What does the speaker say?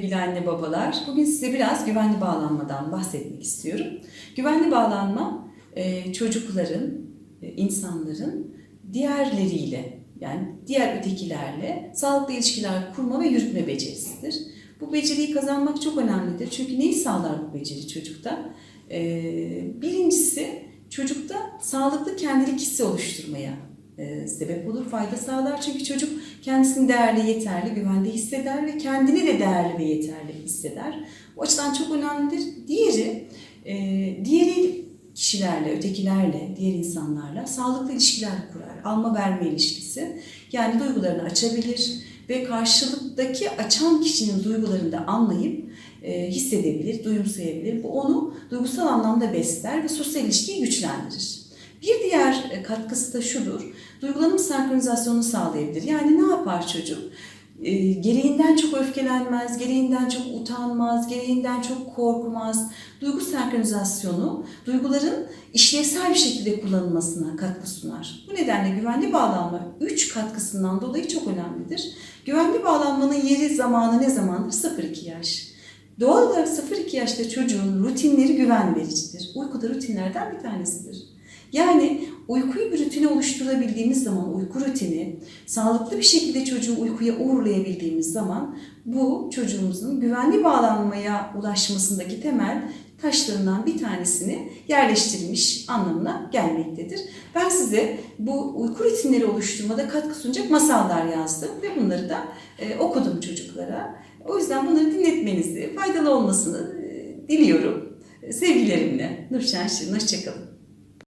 Sevgili babalar, bugün size biraz güvenli bağlanmadan bahsetmek istiyorum. Güvenli bağlanma e, çocukların, e, insanların diğerleriyle yani diğer ötekilerle sağlıklı ilişkiler kurma ve yürütme becerisidir. Bu beceriyi kazanmak çok önemlidir. Çünkü neyi sağlar bu beceri çocukta? E, Birincisi çocukta sağlıklı kendilik hissi oluşturmaya e, sebep olur, fayda sağlar. Çünkü çocuk kendisini değerli, yeterli, güvende hisseder ve kendini de değerli ve yeterli hisseder. Bu açıdan çok önemlidir. Diğeri, e, diğeri kişilerle, ötekilerle, diğer insanlarla sağlıklı ilişkiler kurar. Alma verme ilişkisi. Yani duygularını açabilir ve karşılıktaki açan kişinin duygularını da anlayıp e, hissedebilir, duyumsayabilir. Bu onu duygusal anlamda besler ve sosyal ilişkiyi güçlendirir. Bir diğer e, katkısı da şudur, duygulanım senkronizasyonunu sağlayabilir. Yani ne yapar çocuk? E, gereğinden çok öfkelenmez, gereğinden çok utanmaz, gereğinden çok korkmaz. Duygu senkronizasyonu duyguların işlevsel bir şekilde kullanılmasına katkı sunar. Bu nedenle güvenli bağlanma 3 katkısından dolayı çok önemlidir. Güvenli bağlanmanın yeri zamanı ne zamandır? 0-2 yaş. Doğal olarak 0-2 yaşta çocuğun rutinleri güven vericidir. Uyku da rutinlerden bir tanesidir. Yani uykuyu bir rutine oluşturabildiğimiz zaman uyku rutini, sağlıklı bir şekilde çocuğu uykuya uğurlayabildiğimiz zaman bu çocuğumuzun güvenli bağlanmaya ulaşmasındaki temel taşlarından bir tanesini yerleştirmiş anlamına gelmektedir. Ben size bu uyku rutinleri oluşturmada katkı sunacak masallar yazdım ve bunları da e, okudum çocuklara. O yüzden bunları dinletmenizi, faydalı olmasını e, diliyorum. Sevgilerimle. Nurşen Şirin, hoşçakalın.